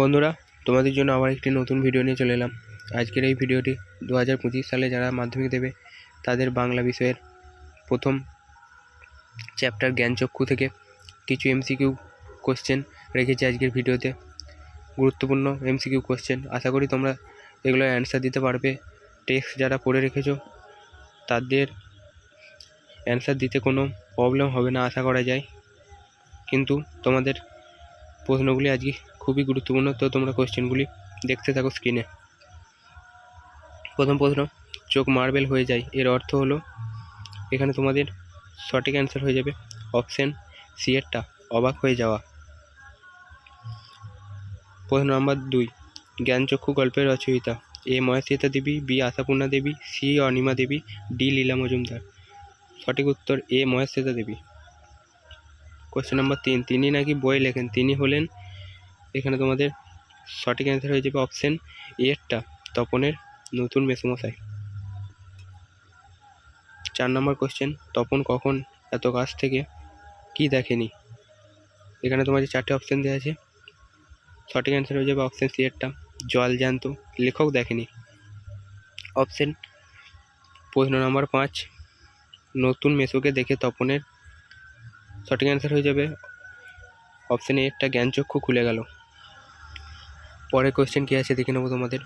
বন্ধুরা, তোমাদের জন্য আবার একটি নতুন ভিডিও নিয়ে চলে এলাম। আজকের এই ভিডিওটি দু হাজার পঁচিশ সালে যারা মাধ্যমিক দেবে, তাদের বাংলা বিষয়ের প্রথম চ্যাপ্টার জ্ঞানচক্ষু থেকে কিছু এমসিকিউ কোশ্চেন রেখেছি আজকের ভিডিওতে গুরুত্বপূর্ণ এমসিকিউ কোশ্চেন আশা করি তোমরা এগুলো অ্যান্সার দিতে পারবে। টেক্সট যারা পড়ে রেখেছো, তাদের অ্যান্সার দিতে কোনো প্রবলেম হবে না, আশা করা যায়। কিন্তু তোমাদের প্রশ্নগুলি আজকে খুবই গুরুত্বপূর্ণ। তো তোমরা কোশ্চেনগুলি দেখতে থাকো স্ক্রিনে প্রথম প্রশ্ন, চোখ মার্বেল হয়ে যায়, এর অর্থ হলো, এখানে তোমাদের সঠিক অ্যান্সার হয়ে যাবে অপশান সি এরটা অবাক হয়ে যাওয়া। প্রশ্ন নাম্বার দুই, জ্ঞানচক্ষু গল্পের রচয়িতা, A Mahasweta Devi, B Ashapurna Devi, C Anima Devi, D Leela Majumdar. সঠিক উত্তর, এ মহেশ্বিতা দেবী। কোশ্চেন নাম্বার তিন, তিনি নাকি বই লেখেন, তিনি হলেন এখানে তোমাদের সঠিক অ্যান্সার হয়ে যাবে অপশান এরটা তপনের নতুন মেসমশাই চার নম্বর কোশ্চেন তপন কখন এত কাছ থেকে কি দেখেনি? এখানে তোমাদের চারটে অপশান দেওয়া আছে, সঠিক অ্যান্সার হয়ে যাবে অপশান সি এরটা জল জ্যান্ত, লেখক দেখেনি। অপশান প্রশ্ন নম্বর পাঁচ, নতুন মেসোকে দেখে তপনের সঠিক অ্যান্সার হয়ে যাবে। অপশান এরটা জ্ঞানচক্ষু খুলে গেল। পরের কোশ্চেন কী আছে দেখে নেব তোমাদের।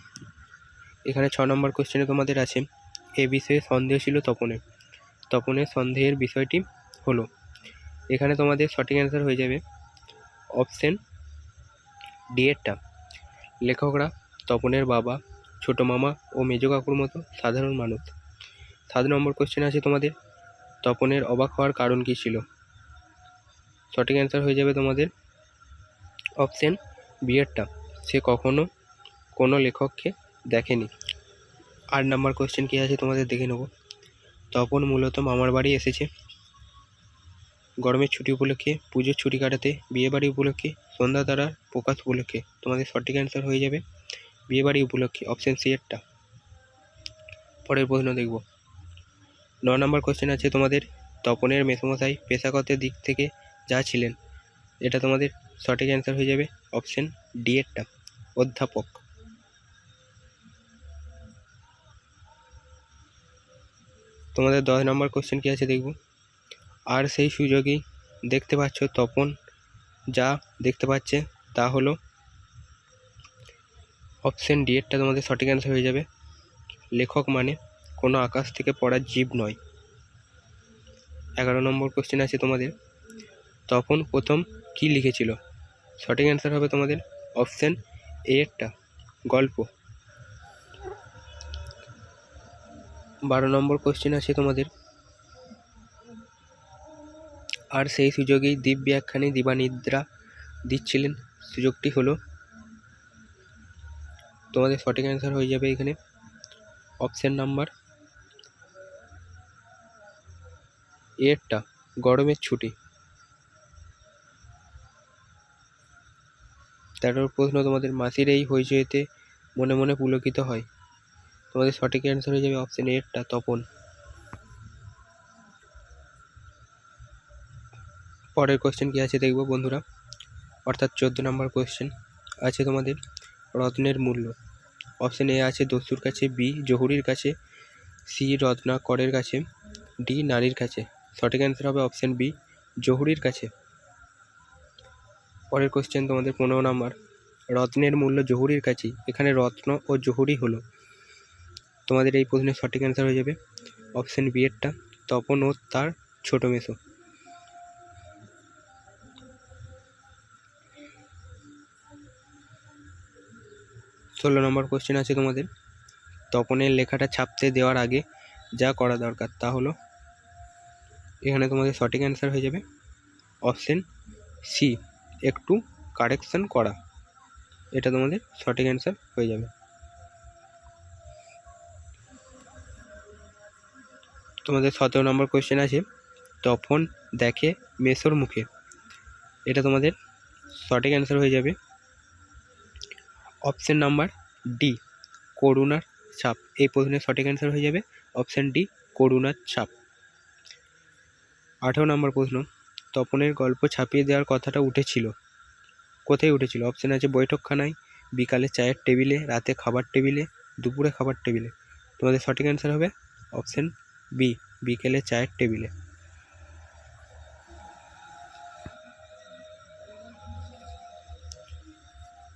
এখানে ছ নম্বর কোশ্চেনে তোমাদের আছে, এ বিষয়ে সন্দেহ ছিল তপনের। তপনের সন্দেহের বিষয়টি হলো, এখানে তোমাদের সঠিক অ্যান্সার হয়ে যাবে অপশান ডি এরটা লেখকরা তপনের বাবা, ছোটো মামা ও মেজ কাকুর মতো সাধারণ মানুষ। সাত নম্বর কোশ্চেন আছে তোমাদের, তপনের অবাক হওয়ার কারণ কী ছিল? সঠিক অ্যান্সার হয়ে যাবে তোমাদের অপশান বিয়েরটা সে কখনো কোনো লেখককে দেখেনি। আট নাম্বার কোশ্চেন কী আছে তোমাদের দেখে নেব। তপন মূলত মামার বাড়ি এসেছে। গরমের ছুটি উপলক্ষে, পুজোর ছুটি কাটাতে, বিয়েবাড়ি উপলক্ষে, সন্ধ্যা তারার প্রকাশ উপলক্ষে। তোমাদের সঠিক অ্যান্সার হয়ে যাবে বিয়েবাড়ি উপলক্ষে অপশান সি পরের প্রশ্ন দেখব। ন নম্বর কোশ্চেন আছে তোমাদের। তপনের মেসমশাই পেশাগত দিক থেকে যা ছিলেন, এটা তোমাদের সঠিক অ্যান্সার হয়ে যাবে অপশান ডি এরটা অধ্যাপক। তোমাদের দশ নম্বর কোশ্চেন কী আছে দেখব? আর সেই সুযোগেই দেখতে পাচ্ছ তপন, যা দেখতে পাচ্ছে তা হলো অপশান ডি এরটা তোমাদের সঠিক অ্যান্সার হয়ে যাবে। লেখক মানে কোনো আকাশ থেকে পড়া জীব নয়। এগারো নম্বর কোশ্চেন আছে তোমাদের। তখন প্রথম কি লিখেছিল? সঠিক অ্যান্সার হবে তোমাদের অপশান এরটা গল্প। বারো নম্বর কোশ্চেন আছে তোমাদের। আর সেই সুযোগেই দিব্য একখানি দিবানিদ্রা দিচ্ছিলেন। সুযোগটি হলো, তোমাদের সঠিক অ্যান্সার হয়ে যাবে এখানে। অপশান নাম্বার এরটা গরমের ছুটি। তেরো প্রশ্ন, তোমাদের মাসির এই হইচইতে মনে মনে পুলকিত হয়। তোমাদের সঠিক অ্যান্সার হয়ে যাবে অপশান এরটা তপন। পরের কোশ্চেন কী আছে দেখব বন্ধুরা? অর্থাৎ চোদ্দ নম্বর কোশ্চেন আছে তোমাদের রত্নের মূল্য। অপশান এ আছে দস্যুর কাছে বি জহুরির কাছে সি রত্নাকরের কাছে ডি নারীর কাছে। সঠিক অ্যান্সার হবে অপশান বি জহুরির কাছে। পরের কোশ্চেন তোমাদের পনেরো নম্বর রত্নের মূল্য জহুরির কাছেই এখানে রত্ন ও জহুরি হলো। তোমাদের এই প্রশ্নের সঠিক অ্যান্সার হয়ে যাবে। অপশান বি এরটা, তপন ও তার ছোট মেসো। ষোলো নম্বর কোশ্চেন আছে তোমাদের। তপনের লেখাটা ছাপতে দেওয়ার আগে যা করা দরকার তা হলো, এখানে তোমাদের সঠিক অ্যান্সার হয়ে যাবে। অপশান সি একটু কারেকশান করা। এটা তোমাদের সঠিক অ্যান্সার হয়ে যাবে। তোমাদের সতেরো নম্বর কোয়েশ্চেন আছে তখন দেখে মেসোর মুখে। এটা তোমাদের সঠিক অ্যান্সার হয়ে যাবে। অপশান নাম্বার ডি করুণার ছাপ। এই প্রশ্নের সঠিক অ্যান্সার হয়ে যাবে। অপশান ডি করুণার ছাপ। আঠেরো নম্বর প্রশ্ন। তপনের গল্প ছাপিয়ে দেওয়ার কথাটা উঠেছিল। কোথায় উঠেছিল? অপশান আছে বৈঠকখানায়, বিকালে চায়ের টেবিলে, রাতে খাবার টেবিলে, দুপুরে খাবার টেবিলে। তোমাদের সঠিক অ্যান্সার হবে অপশান বি বিকেলে চায়ের টেবিলে।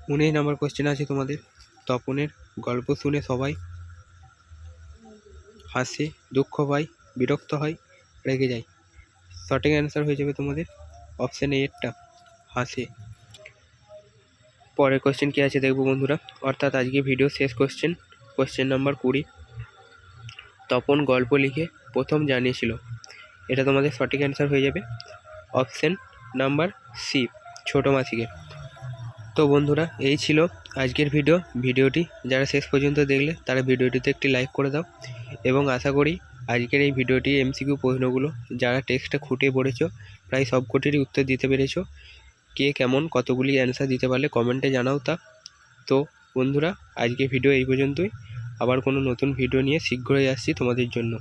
উনিশ নম্বর কোশ্চেন আছে তোমাদের। তপনের গল্প শুনে সবাই হাসে, দুঃখ পায়, বিরক্ত হয়, রেগে যায়। সঠিক অ্যান্সার হয়ে যাবে তোমাদের অপশান এরটা হাসে। পরের কোশ্চেন কী আছে দেখব বন্ধুরা। অর্থাৎ আজকে ভিডিও শেষ কোশ্চেন কোশ্চেন নাম্বার কুড়ি। তপন গল্প লিখে প্রথম জানিয়েছিল। এটা তোমাদের সঠিক অ্যান্সার হয়ে যাবে। অপশান নাম্বার সি ছোটো মাসিকে। তো বন্ধুরা, এই ছিল আজকের ভিডিও ভিডিওটি যারা শেষ পর্যন্ত দেখলে, তারা ভিডিওটিতে একটি লাইক করে দাও। এবং আশা করি আজকের এই ভিডিওটি এমসিকিউ প্রশ্নগুলো, যারা টেক্সটটা খুঁটিয়ে পড়েছো, প্রায় সব সবকটিরই উত্তর দিতে পেরেছ, কে কেমন কতগুলি অ্যান্সার দিতে পারলে কমেন্টে জানাও তা। তো বন্ধুরা আজকে ভিডিও এই পর্যন্তই। আবার কোনো নতুন ভিডিও নিয়ে শীঘ্রই আসছি তোমাদের জন্য।